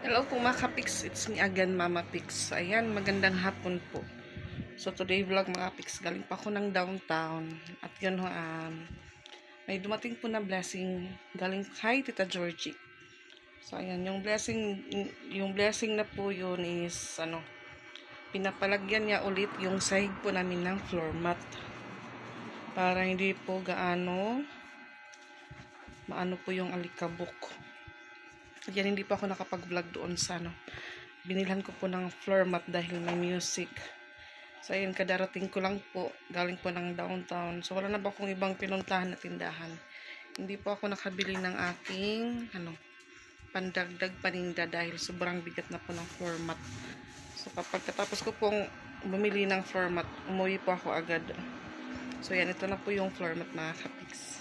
Hello po mga kapix, it's me again Mama Pix. Ayan, magandang hapon po. So today vlog mga Pix, galing pa ako ng downtown. At yun ho, um, may dumating po na blessing galing kay Tita Georgie. So ayan, yung blessing, yung blessing na po yun is, ano, pinapalagyan niya ulit yung sahig po namin ng floor mat. Para hindi po gaano maano po yung alikabok. Yan, hindi pa ako nakapag-vlog doon sa ano. Binilhan ko po ng floor mat dahil may music. So, ayun, kadarating ko lang po. Galing po ng downtown. So, wala na ba akong ibang pinuntahan na tindahan. Hindi po ako nakabili ng aking, ano, pandagdag paninda dahil sobrang bigat na po ng floor mat. So, kapag katapos ko pong bumili ng floor mat, umuwi po ako agad. So, yan, ito na po yung floor mat mga kapiks.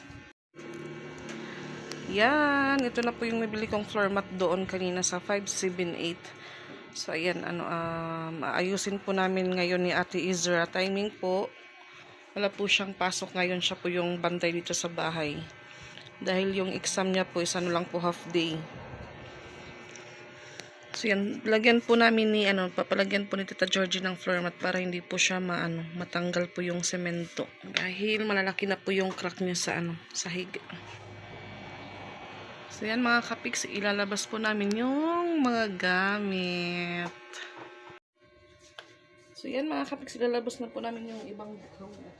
Yan, ito na po yung nabili kong floor mat doon kanina sa 578. So, ayan, ano, um, ayusin po namin ngayon ni Ate Izra. Timing po, wala po siyang pasok ngayon. Siya po yung bantay dito sa bahay. Dahil yung exam niya po is ano lang po half day. So, yan, lagyan po namin ni, ano, papalagyan po ni Tita Georgie ng floor mat para hindi po siya maano, matanggal po yung semento. Dahil malalaki na po yung crack niya sa, ano, sahig. So yan mga kapiks, ilalabas po namin yung mga gamit. So yan mga kapiks, ilalabas na po namin yung ibang gamit.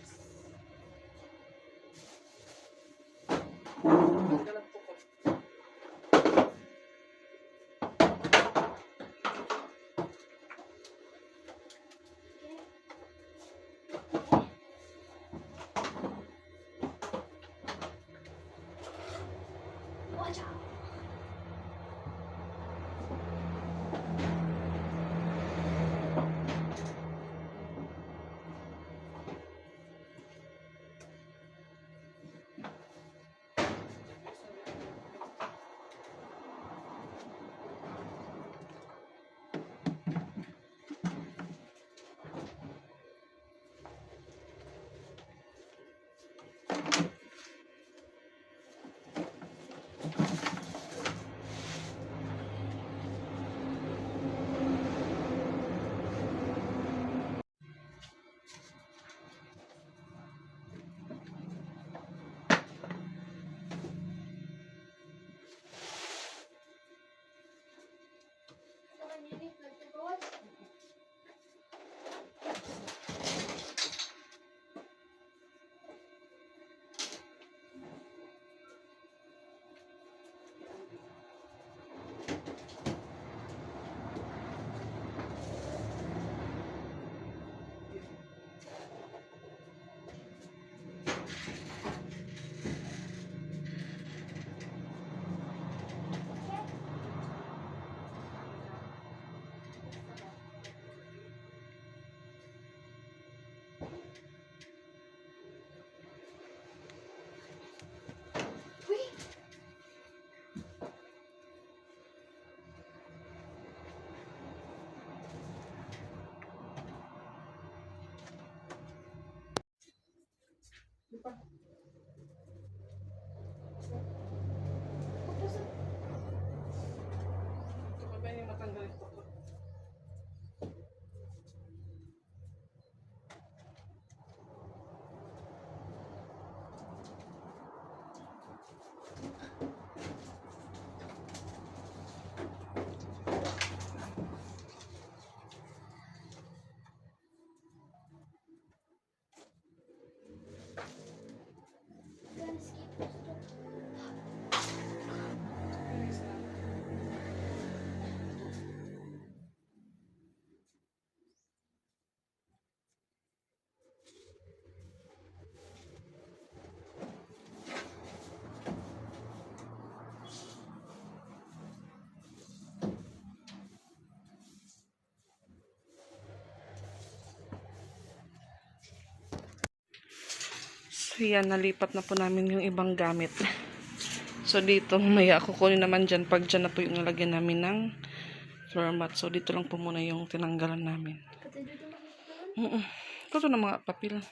So yan, nalipat na po namin yung ibang gamit. So dito, may ako kunin naman dyan. Pag dyan na po yung nalagyan namin ng floor mat. So dito lang po muna yung tinanggalan namin. Mm -mm. Ito na mga papel.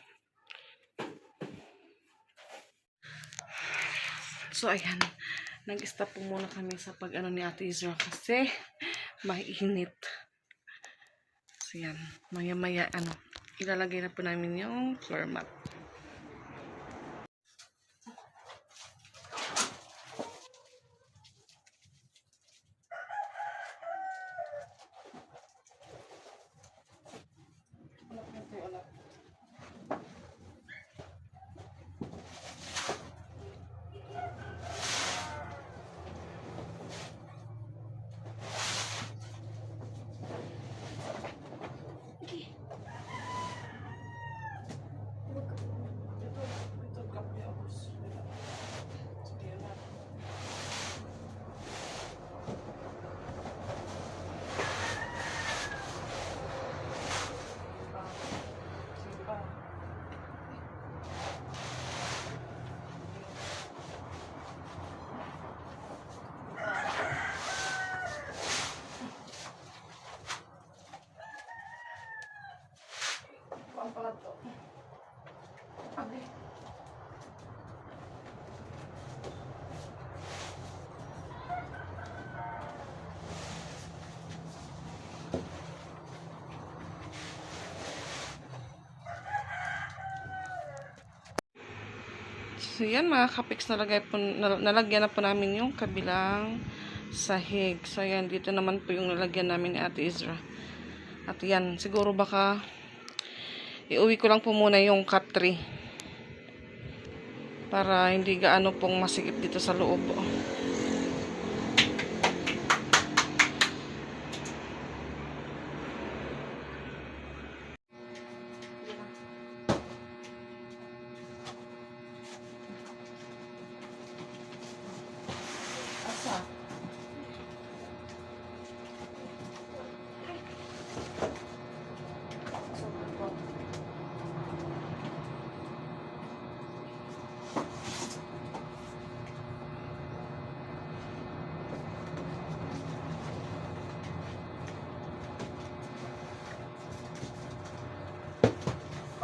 So ayan, nag-stop po muna kami sa pag ano ni Ate Isra kasi mainit. So yan, maya maya ano, ilalagay na po namin yung floor mat. So yan mga kapiks, nalagay po, nal- nalagyan na po namin yung kabilang sahig. So yan, dito naman po yung nalagyan namin ni Ate Isra. At yan, siguro baka iuwi ko lang po muna yung cut tree. Para hindi gaano pong masikip dito sa loob. Asa?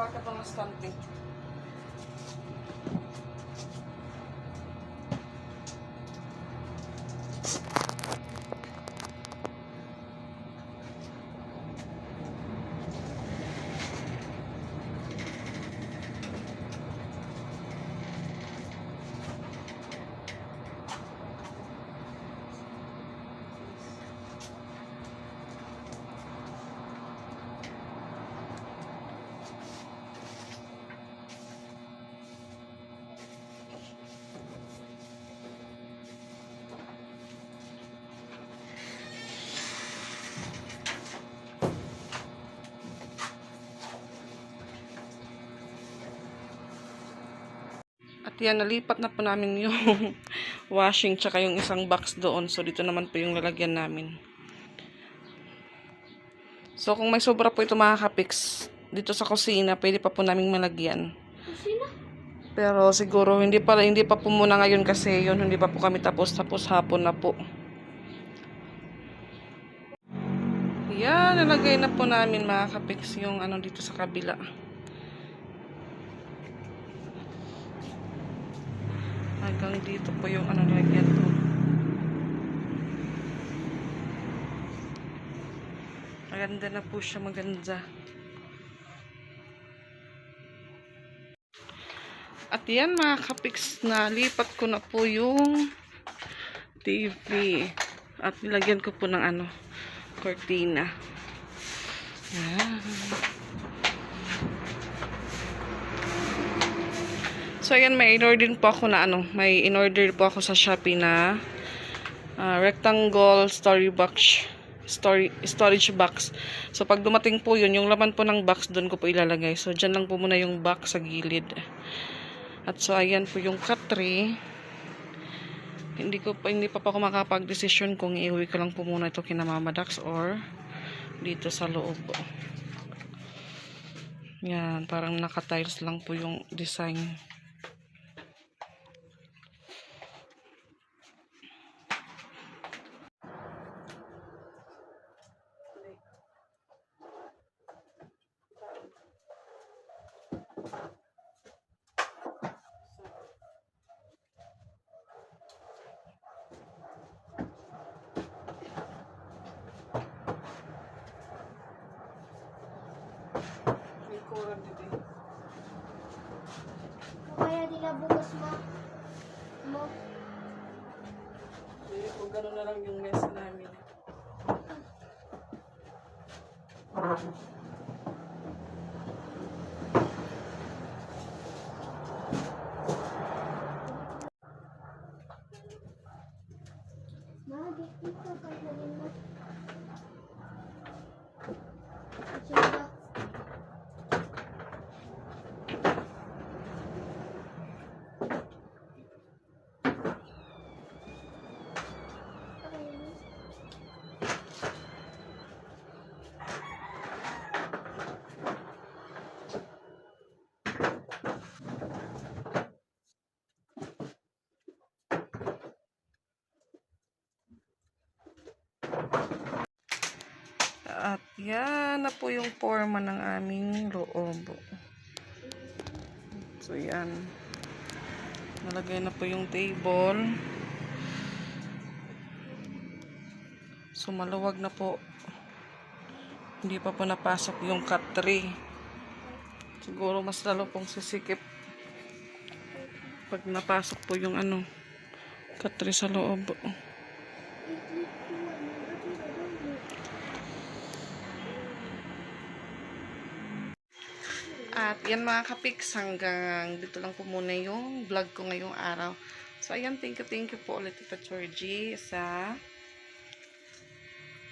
Baka pa mas At yan, nalipat na po namin yung washing tsaka yung isang box doon. So, dito naman po yung lalagyan namin. So, kung may sobra po ito mga kapiks, dito sa kusina, pwede pa po naming malagyan. Kusina? Pero siguro hindi pa hindi pa po muna ngayon kasi yun hindi pa po kami tapos tapos hapon na po. Yan, nalagay na po namin mga kapiks yung ano dito sa kabila. Hanggang dito po yung ano nilagyan po. Maganda na po siya, maganda. At yan mga kapiks na lipat ko na po yung TV. At nilagyan ko po ng ano, cortina. Yan. So ayan, may in-order din po ako na ano, may in-order po ako sa Shopee na ah, rectangle story box story, storage box. So pag dumating po yun, yung laman po ng box doon ko po ilalagay. So dyan lang po muna yung box sa gilid. At so ayan po yung tray. Hindi ko pa hindi pa pa ako makapag-desisyon kung iuwi ko lang po muna ito kina Mama Dax or dito sa loob. Yan, parang naka-tiles lang po yung design. Mo, mo, Eh, kung gano'n na lang yung mesa namin. yan na po yung forma ng aming loob. So yan. Nalagay na po yung table. So maluwag na po. Hindi pa po napasok yung cut tray. Siguro mas lalo pong sisikip pag napasok po yung ano cut tray sa loob. At yan mga kapiks, hanggang dito lang po muna yung vlog ko ngayong araw. So ayan, thank you, thank you po ulit Tita Georgie sa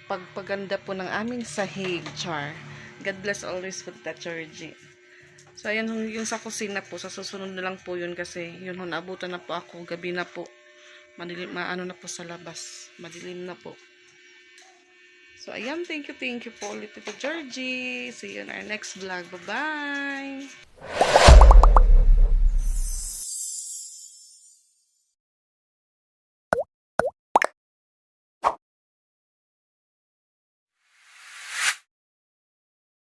pagpaganda po ng aming sahig char. God bless always po Tita Georgie. So ayan, yung sa kusina po, sa susunod na lang po yun kasi yun ho, naabutan na po ako, gabi na po. Madilim, maano na po sa labas. Madilim na po. So, ayan, thank you, thank you po ulit Tita Georgie. See you in our next vlog. Bye-bye!